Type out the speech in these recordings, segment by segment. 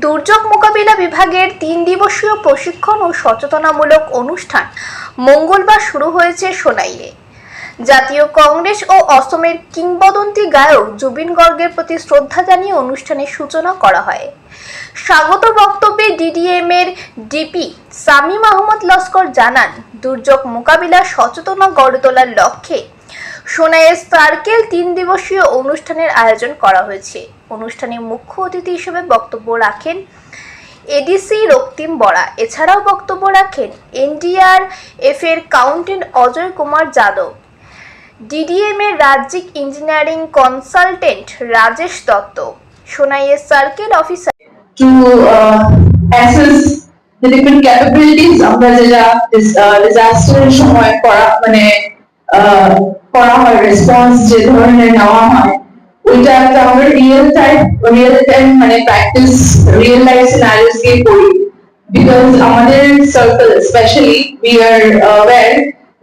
দুর্যোগ মোকাবিলা বিভাগের তিন দিবসীয় প্রশিক্ষণ ও সচেতনামূলক অনুষ্ঠান মঙ্গলবার শুরু হয়েছে সোনাইয়ে জাতীয় কংগ্রেস ও অসমের কিংবদন্তি গায়ক জুবিন গর্গের প্রতি শ্রদ্ধা জানিয়ে অনুষ্ঠানের সূচনা করা হয়। স্বাগত বক্তব্যে ডিডিএম এর ডিপি সামি মাহমুদ লস্কর জানান, দুর্যোগ মোকাবিলা সচেতনা গড়ে তোলার লক্ষ্যে সোনাইয়ের সার্কেল তিন দিবসীয় অনুষ্ঠানের আয়োজন করা হয়েছে। অনুষ্ঠানে মুখ্য অতিথি হিসেবে বক্তব্য রাখেন এডিসি রক্তিম বরা। এছাড়াও বক্তব্য রাখেন এনডিআর এফ এর কাউন্টেন্ট অজয় কুমার যাদব ডিডিএম এর রাজ্যিক engineering consultant Rajesh Dutta সোনাইয়ের circle officer uh, assess the different capabilities আমরা যেটা ডিজাস্টার সময় করা মানে করা হয় রেসপন্স যে ধরনের নেওয়া হয়। ওইটা একটা আমরা রিয়েল টাইম রিয়েল টাইম মানে প্র্যাকটিস রিয়েল লাইফ সিনারিওস দিয়ে করি বিকজ আমাদের circle specially we are aware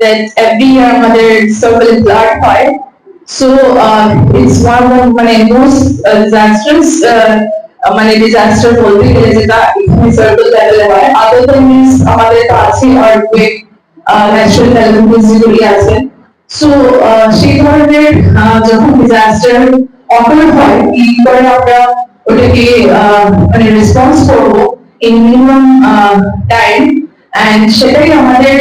that every year আমাদের সার্কেল ব্লাড হয় So uh, it's one of the মানে most uh, disastrous uh, uh, মানে disaster বলতে গেলে যেটা এখানে সার্কেল লেভেলে হয় আদার দ্যান দিস আমাদের তো আছে আর্থকুয়েক ন্যাচারাল ক্যালামিটিস যেগুলি আছে সো সেই ধরনের uh, যখন ডিজাস্টার অকার হয় কি করে আমরা ওটাকে মানে রেসপন্স করব ইন মিনিমাম টাইম এন্ড সেটাই আমাদের